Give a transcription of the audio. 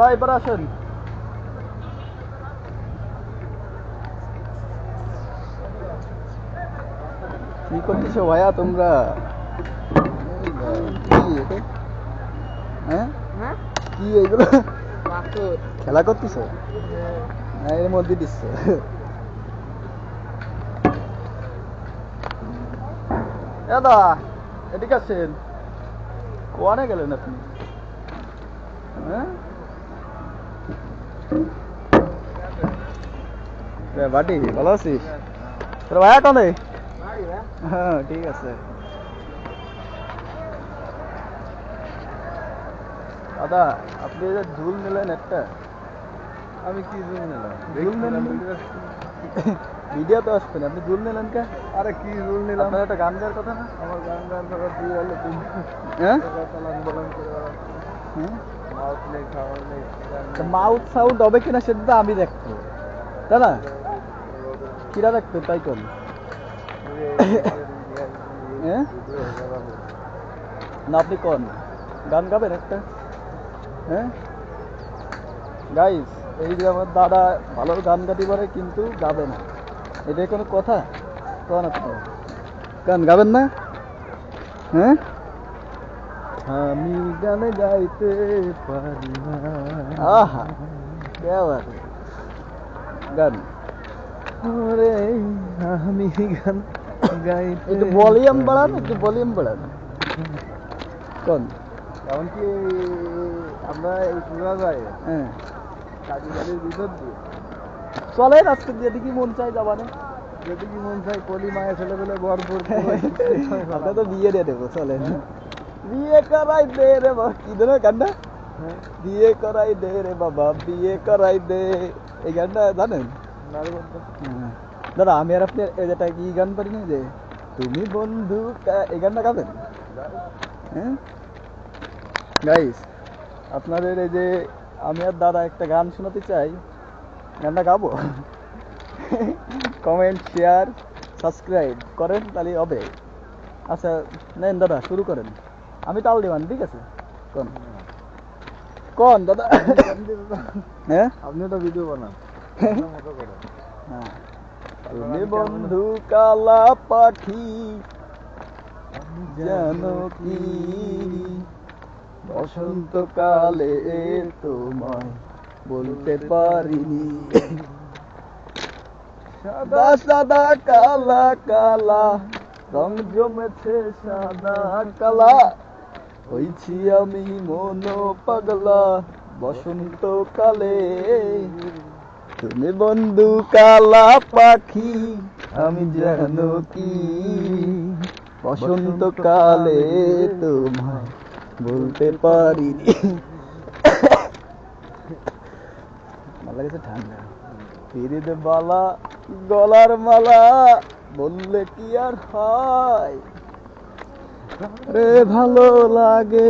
দাদা এবার আসেন কি করতেছো ভাইয়া তোমরা? হ্যাঁ? হ্যাঁ? কি এগুলো? মাসুদ খেলা করতেছো? এর মধ্যে দিচ্ছ। দাদা এদিকে আসেন। কোয়ানে গেলেন আপনি? হ্যাঁ? বাটি ভালো আছিস তোর ভাইয়া কনে হ্যাঁ ঠিক আছে দাদা আপনি যে ঝুল নিলেন একটা আমি কি জুল নিলাম জুল নিলেন ভিডিওতে আসবেন আপনি ঝুল নিলেন কে আরে কি জুল নিলাম আপনার একটা গান গাওয়ার কথা না আমার গান গান থাকা তুই হলে তুই হ্যাঁ মাউথ সাউন্ড হবে কিনা সেটা তো আমি দেখব। তাই না? কিরা দেখবে তাই কর? না, আপনি কন। গান গাবেন একটা? হ্যাঁ গাইস এই যে আমার দাদা ভালো গান গাতে পারে কিন্তু গাবে না। এটা কোনো কথা? কন আপনি? গান গাবেন না? হ্যাঁ আমি গান গাইতে পারি না। আহা কে গান। ওরে আমি গান গাইতে একটু ভলিউম বাড়ান একটু ভলিউম বাড়ান। কোন? কারণ কি আমরা এই পুরা যায় হ্যাঁ। কাজী বাড়ির ভিতর দিয়ে চলেন আজকে দিয়ে দেখি মন চাই যাবানে। যদি কি মন চাই কলি মায়ের ছেলে পেলে ভরপুর আমরা তো বিয়ে দিয়ে দেবো চলেন। বিয়ে করাই দে রে বাবা। কি ধরে গানটা? বিয়ে করাই দে রে বাবা বিয়ে করাই দে। এই গানটা জানেন? হ্যাঁ। দাদা আমি আর আপনি এই যেটা কি গান পারি না যে? তুমি বন্ধু এই গানটা গাবেন? হ্যাঁ। গাইস আপনাদের এই যে আমি আর দাদা একটা গান শোনাতে চাই। গানটা গাবো? কমেন্ট শেয়ার সাবস্ক্রাইব করেন তাহলে হবে। আচ্ছা নেন দাদা শুরু করেন। আমি তাল দিবান ঠিক আছে? কোন? কোন দাদা? হ্যাঁ? আপনি তো ভিডিও বানান। করে হ্যাঁ। তুমি বন্ধু কালা পাখি জানো কি? বসন্তকালে তোমায় বলতে পারিনি। সাদা সাদা কালা কালা রং জমেছে সাদা কালা। হইছি আমি মন পাগলা বসন্তকালে তুমি বন্ধু কালা পাখি আমি জানো কি? বসন্তকালে তোমায় বলতে পারিনি। ভালো লাগছে ঠান্ডা। ফিরিদ বালা গলার মালা বললে কি আর হয়? রে ভালো লাগে